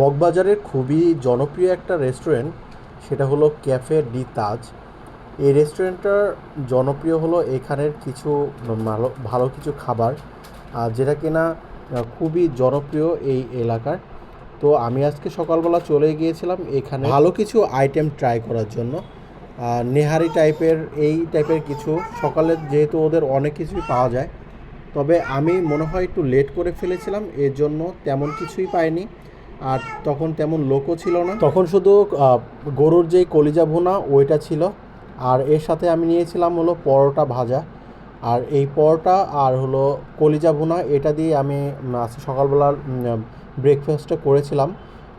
মগবাজারের খুবই জনপ্রিয় একটা রেস্টুরেন্ট সেটা হলো ক্যাফে ডি তাজ এই রেস্টুরেন্টটার জনপ্রিয় হলো এখানের কিছু ভালো ভালো কিছু খাবার যেটা কিনা খুবই জনপ্রিয় এই এলাকার। তো আমি আজকে সকালবেলা চলে গিয়েছিলাম এখানে ভালো কিছু আইটেম ট্রাই করার জন্য। নেহারি টাইপের এই টাইপের কিছু, সকালে যেহেতু ওদের অনেক কিছুই পাওয়া যায়, তবে আমি মনে হয় একটু লেট করে ফেলেছিলাম, এর জন্য তেমন কিছুই পাইনি। আর তখন তেমন লোকও ছিল না। তখন শুধু গরুর যেই কলিজা ভুনা ওইটা ছিল। আর এর সাথে আমি নিয়েছিলাম হলো পরোটা ভাজা। আর এই পরোটা আর হলো কলিজা ভুনা এটা দিয়ে আমি উম, আজকে সকালবেলা ব্রেকফাস্টটা করেছিলাম।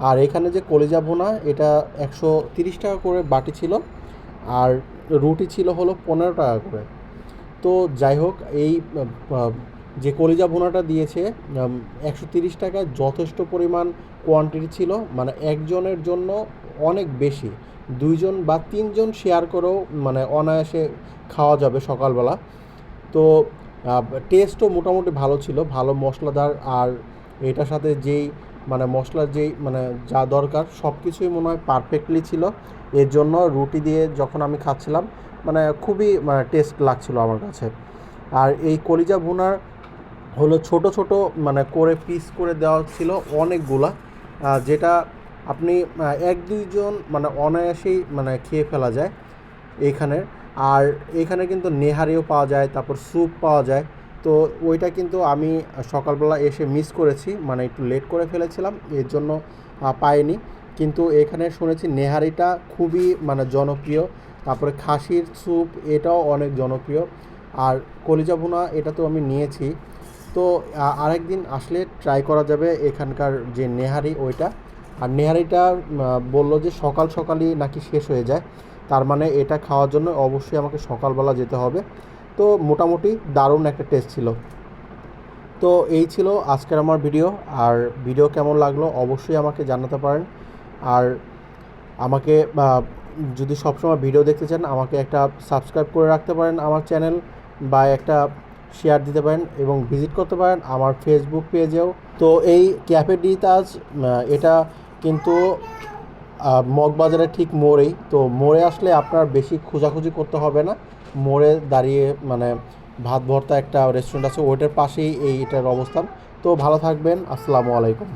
আর এখানে যে কলিজা ভুনা এটা একশো তিরিশ টাকা করে বাটি ছিল। আর রুটি ছিল হলো পনেরো টাকা করে। তো যাই হোক এই যে কলিজা ভুনাটা দিয়েছে একশো তিরিশ টাকায় যথেষ্ট পরিমাণ কোয়ান্টিটি ছিল। মানে একজনের জন্য অনেক বেশি। দুইজন বা তিনজন শেয়ার করেও মানে অনায়াসে খাওয়া যাবে সকালবেলা। তো টেস্টও মোটামুটি ভালো ছিল, ভালো মশলাদার। আর এটার সাথে যেই মানে মশলার যেই মানে যা দরকার সব কিছুই মনে হয় পারফেক্টলি ছিল। এর জন্য রুটি দিয়ে যখন আমি খাচ্ছিলাম মানে খুবই মানে টেস্ট লাগছিল আমার কাছে। আর এই কলিজা ভুনার হলো ছোট ছোট মানে করে পিস করে দেওয়া ছিল অনেকগুলা যেটা আপনি এক দুইজন মানে অনায়াসেই মানে খেয়ে ফেলা যায় এইখানের আর এখানে কিন্তু নেহারিও পাওয়া যায়, তারপর স্যুপ পাওয়া যায়। তো ওইটা কিন্তু আমি সকালবেলা এসে মিস করেছি মানে একটু লেট করে ফেলেছিলাম, এর জন্য পাইনি। কিন্তু এখানে শুনেছি নেহারিটা খুবই মানে জনপ্রিয়, তারপরে খাসির স্যুপ এটাও অনেক জনপ্রিয়। আর কলিজা ভুনা এটা তো আমি নিয়েছি। তো আরেকদিন আসলে ট্রাই করা যাবে এখানকার যে নেহারি ওইটা। আর নেহারিটা বলল যে সকাল সকালই নাকি শেষ হয়ে যায়। তার মানে এটা খাওয়ার জন্য অবশ্যই আমাকে সকালবেলা যেতে হবে। তো মোটামুটি দারুণ একটা টেস্ট ছিল। তো এই ছিল আজকের আমার ভিডিও আর ভিডিও কেমন লাগল অবশ্যই আমাকে জানাতে পারেন। আর আমাকে যদি সবসময় ভিডিও দেখতে চান, আমাকে একটা সাবস্ক্রাইব করে রাখতে পারেন আমার চ্যানেল বা একটা শেয়ার দিতে পারেন এবং ভিজিট করতে পারেন আমার ফেসবুক পেজেও তো এই ক্যাফে ডি তাজ এটা কিন্তু মগবাজারের ঠিক মোড়েই। তো মোড়ে আসলে আপনার বেশি খোঁজাখুঁজি করতে হবে না। মোড়ে দাঁড়িয়ে মানে ভাত ভর্তা একটা রেস্টুরেন্ট আছে, ওইটার পাশেই এই এটার অবস্থান। তো ভালো থাকবেন, আসসালামু আলাইকুম।